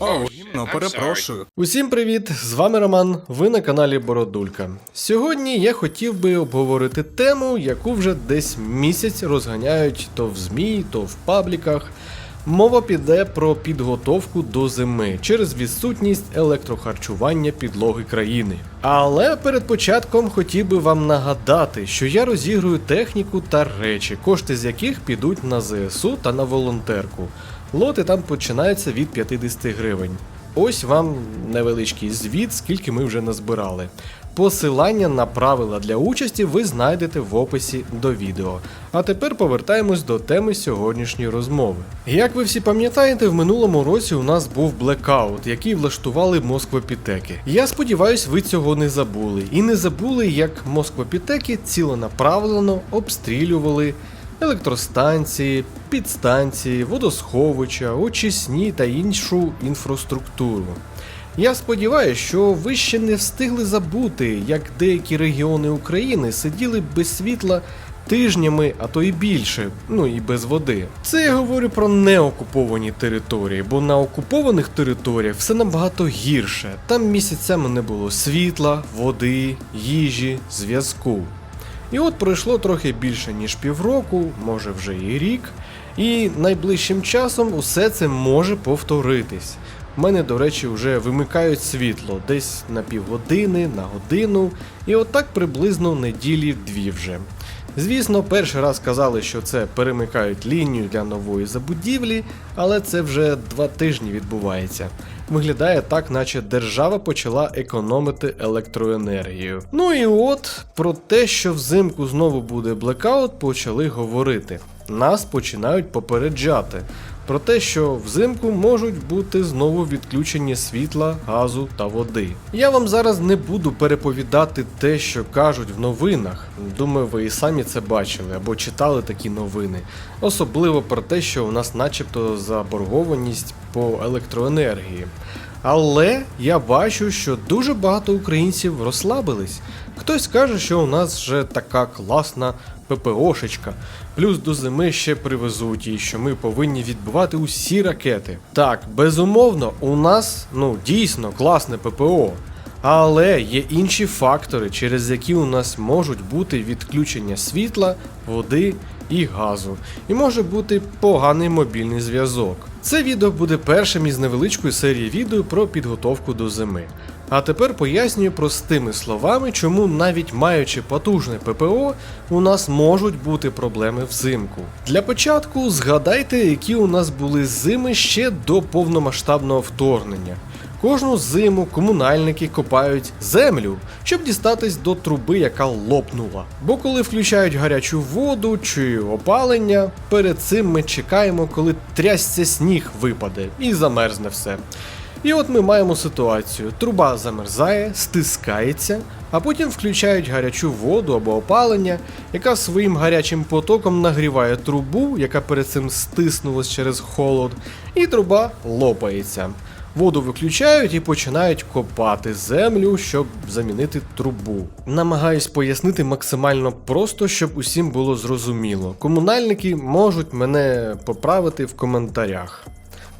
О, гімно, перепрошую. Усім привіт! З вами Роман. Ви на каналі Бородулька. Сьогодні я хотів би обговорити тему, яку вже десь місяць розганяють то в ЗМІ, то в пабліках. Мова піде про підготовку до зими через відсутність електрохарчування підлоги країни. Але перед початком хотів би вам нагадати, що я розігрую техніку та речі, кошти з яких підуть на ЗСУ та на волонтерку. Лоти там починаються від 50 гривень. Ось вам невеличкий звіт, скільки ми вже назбирали. Посилання на правила для участі ви знайдете в описі до відео. А тепер повертаємось до теми сьогоднішньої розмови. Як ви всі пам'ятаєте, в минулому році у нас був блекаут, який влаштували Москвопітеки. Я сподіваюсь, ви цього не забули. І не забули, як Москвопітеки ціленаправлено обстрілювали електростанції, підстанції, водосховища, очисні та іншу інфраструктуру. Я сподіваюся, що ви ще не встигли забути, як деякі регіони України сиділи без світла тижнями, а то і більше, ну і без води. Це я говорю про неокуповані території, бо на окупованих територіях все набагато гірше. Там місяцями не було світла, води, їжі, зв'язку. І от пройшло трохи більше ніж півроку, може вже і рік, і найближчим часом усе це може повторитись. У мене, до речі, вже вимикають світло десь на півгодини, на годину, і отак приблизно неділі дві вже. Звісно, перший раз казали, що це перемикають лінію для нової забудівлі, але це вже два тижні відбувається. Виглядає так, наче держава почала економити електроенергію. Ну і от про те, що взимку знову буде блекаут, почали говорити. Нас починають попереджати про те, що взимку можуть бути знову відключення світла, газу та води. Я вам зараз не буду переповідати те, що кажуть в новинах. Думаю, ви і самі це бачили або читали такі новини. Особливо про те, що у нас начебто заборгованість по електроенергії. Але я бачу, що дуже багато українців розслабились. Хтось каже, що у нас вже така класна ППОшечка. Плюс до зими ще привезуть і що ми повинні відбивати усі ракети. Так, безумовно, у нас ну дійсно класне ППО. Але є інші фактори, через які у нас можуть бути відключення світла, води і газу. І може бути поганий мобільний зв'язок. Це відео буде першим із невеличкої серії відео про підготовку до зими. А тепер пояснюю простими словами, чому навіть маючи потужне ППО, у нас можуть бути проблеми взимку. Для початку згадайте, які у нас були зими ще до повномасштабного вторгнення. Кожну зиму комунальники копають землю, щоб дістатись до труби, яка лопнула. Бо коли включають гарячу воду чи опалення, перед цим ми чекаємо, коли трясся сніг випаде і замерзне все. І от ми маємо ситуацію: труба замерзає, стискається, а потім включають гарячу воду або опалення, яка своїм гарячим потоком нагріває трубу, яка перед цим стиснулась через холод, і труба лопається. Воду виключають і починають копати землю, щоб замінити трубу. Намагаюсь пояснити максимально просто, щоб усім було зрозуміло. Комунальники можуть мене поправити в коментарях.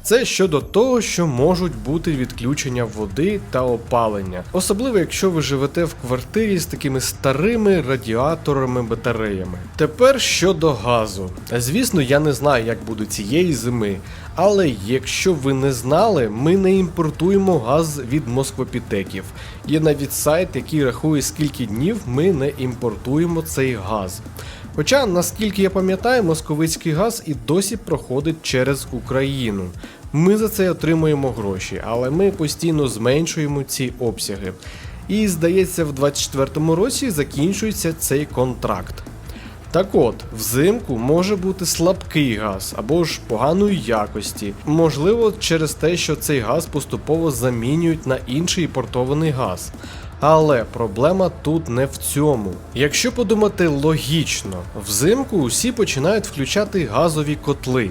Це щодо того, що можуть бути відключення води та опалення, особливо якщо ви живете в квартирі з такими старими радіаторами батареями. Тепер щодо газу. Звісно, я не знаю, як буде цієї зими, але якщо ви не знали, ми не імпортуємо газ від москвопітеків. Є навіть сайт, який рахує, скільки днів ми не імпортуємо цей газ. Хоча, наскільки я пам'ятаю, московицький газ і досі проходить через Україну. Ми за це отримуємо гроші, але ми постійно зменшуємо ці обсяги. І здається, в 2024 році закінчується цей контракт. Так от, взимку може бути слабкий газ або ж поганої якості, можливо, через те, що цей газ поступово замінюють на інший імпортований газ. Але проблема тут не в цьому. Якщо подумати логічно, взимку усі починають включати газові котли.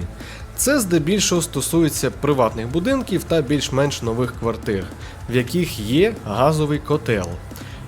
Це здебільшого стосується приватних будинків та більш-менш нових квартир, в яких є газовий котел.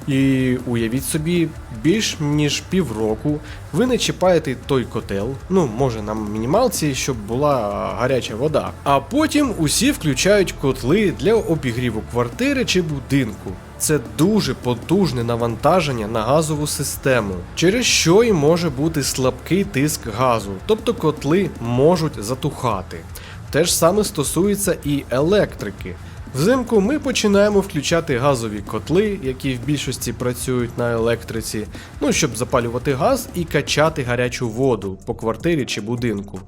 І уявіть собі, більш ніж півроку ви не чіпаєте той котел, ну може на мінімалці, щоб була гаряча вода. А потім усі включають котли для обігріву квартири чи будинку. Це дуже потужне навантаження на газову систему, через що і може бути слабкий тиск газу, тобто котли можуть затухати. Те ж саме стосується і електрики. Взимку ми починаємо включати газові котли, які в більшості працюють на електриці, ну щоб запалювати газ і качати гарячу воду по квартирі чи будинку.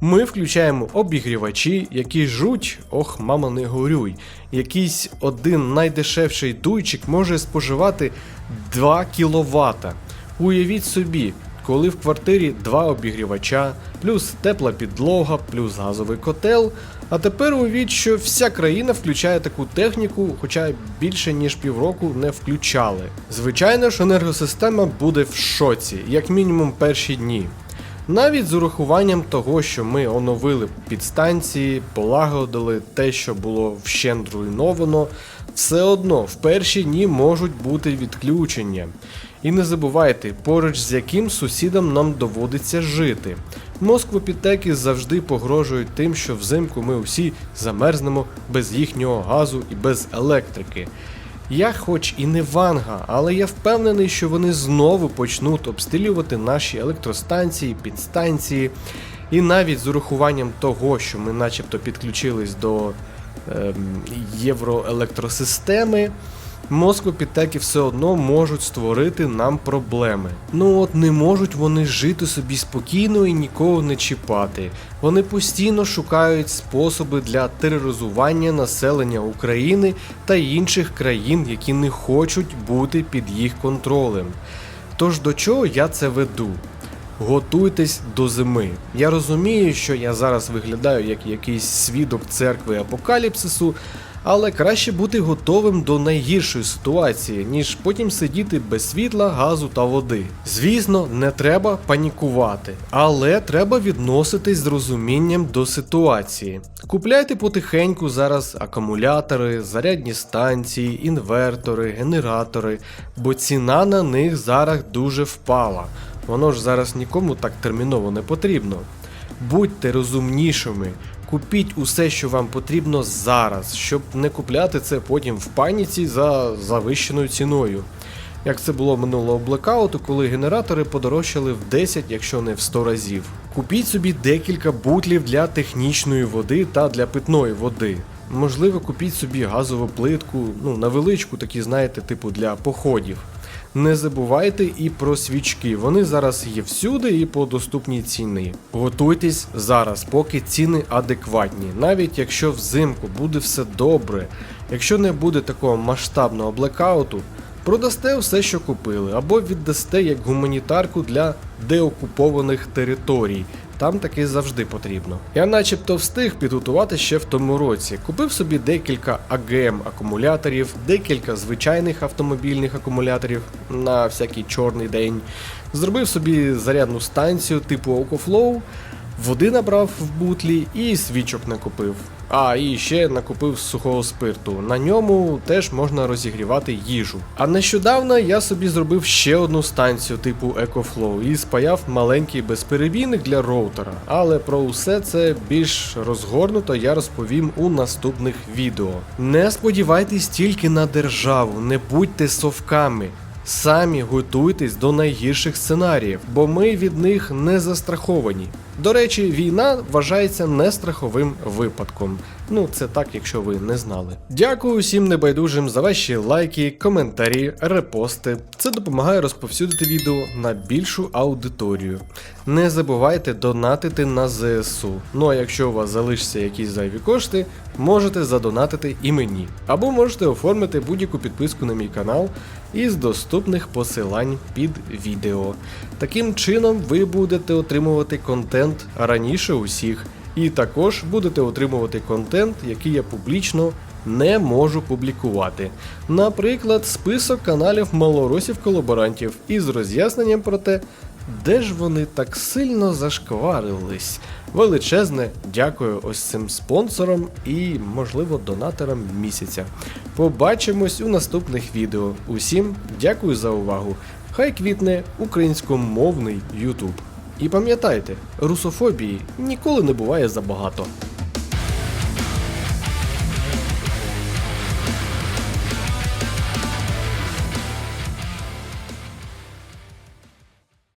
Ми включаємо обігрівачі, які жуть, ох, мама, не горюй. Якийсь один найдешевший дуйчик може споживати 2 кВт. Уявіть собі, коли в квартирі два обігрівача, плюс тепла підлога, плюс газовий котел. А тепер уявіть, що вся країна включає таку техніку, хоча більше ніж півроку не включали. Звичайно ж, енергосистема буде в шоці, як мінімум перші дні. Навіть з урахуванням того, що ми оновили підстанції, полагодили те, що було вщент руйновано, все одно в перші дні можуть бути відключення. І не забувайте, поруч з яким сусідом нам доводиться жити. Москвопітеки завжди погрожують тим, що взимку ми усі замерзнемо без їхнього газу і без електрики. Я хоч і не ванга, але я впевнений, що вони знову почнуть обстрілювати наші електростанції, підстанції. І навіть з урахуванням того, що ми начебто підключились до ем, євроелектросистеми, Москвопітеки все одно можуть створити нам проблеми. Ну от не можуть вони жити собі спокійно і нікого не чіпати. Вони постійно шукають способи для тероризування населення України та інших країн, які не хочуть бути під їх контролем. Тож до чого я це веду? Готуйтесь до зими. Я розумію, що я зараз виглядаю як якийсь свідок церкви апокаліпсису, але краще бути готовим до найгіршої ситуації, ніж потім сидіти без світла, газу та води. Звісно, не треба панікувати, але треба відноситись з розумінням до ситуації. Купляйте потихеньку зараз акумулятори, зарядні станції, інвертори, генератори, бо ціна на них зараз дуже впала. Воно ж зараз нікому так терміново не потрібно. Будьте розумнішими, купіть усе, що вам потрібно зараз, щоб не купляти це потім в паніці за завищеною ціною. Як це було минулого блекауту, коли генератори подорожчали в 10, якщо не в 100 разів. Купіть собі декілька бутлів для технічної води та для питної води. Можливо, купіть собі газову плитку, ну невеличку, такі знаєте, типу для походів. Не забувайте і про свічки. Вони зараз є всюди і по доступній ціні. Готуйтесь зараз, поки ціни адекватні. Навіть якщо взимку буде все добре, якщо не буде такого масштабного блекауту, продасте все, що купили, або віддасте як гуманітарку для деокупованих територій. Там таки завжди потрібно. Я начебто встиг підготувати ще в тому році. Купив собі декілька АГМ акумуляторів, декілька звичайних автомобільних акумуляторів на всякий чорний день. Зробив собі зарядну станцію типу OcoFlow, води набрав в бутлі і свічок накупив. А, і ще накупив сухого спирту. На ньому теж можна розігрівати їжу. А нещодавно я собі зробив ще одну станцію типу EcoFlow і спаяв маленький безперебійник для роутера. Але про усе це більш розгорнуто я розповім у наступних відео. Не сподівайтесь тільки на державу, не будьте совками. Самі готуйтесь до найгірших сценаріїв, бо ми від них не застраховані. До речі, війна вважається нестраховим випадком. Ну, це так, якщо ви не знали. Дякую усім небайдужим за ваші лайки, коментарі, репости. Це допомагає розповсюдити відео на більшу аудиторію. Не забувайте донатити на ЗСУ. Ну а якщо у вас залишаться якісь зайві кошти, можете задонатити і мені. Або можете оформити будь-яку підписку на мій канал із доступних посилань під відео. Таким чином ви будете отримувати контент раніше усіх, і також будете отримувати контент, який я публічно не можу публікувати. Наприклад, список каналів малоросів колаборантів із роз'ясненням про те, де ж вони так сильно зашкварились? Величезне дякую ось цим спонсорам і, можливо, донаторам місяця. Побачимось у наступних відео. Усім дякую за увагу. Хай квітне українськомовний YouTube. І пам'ятайте, русофобії ніколи не буває забагато.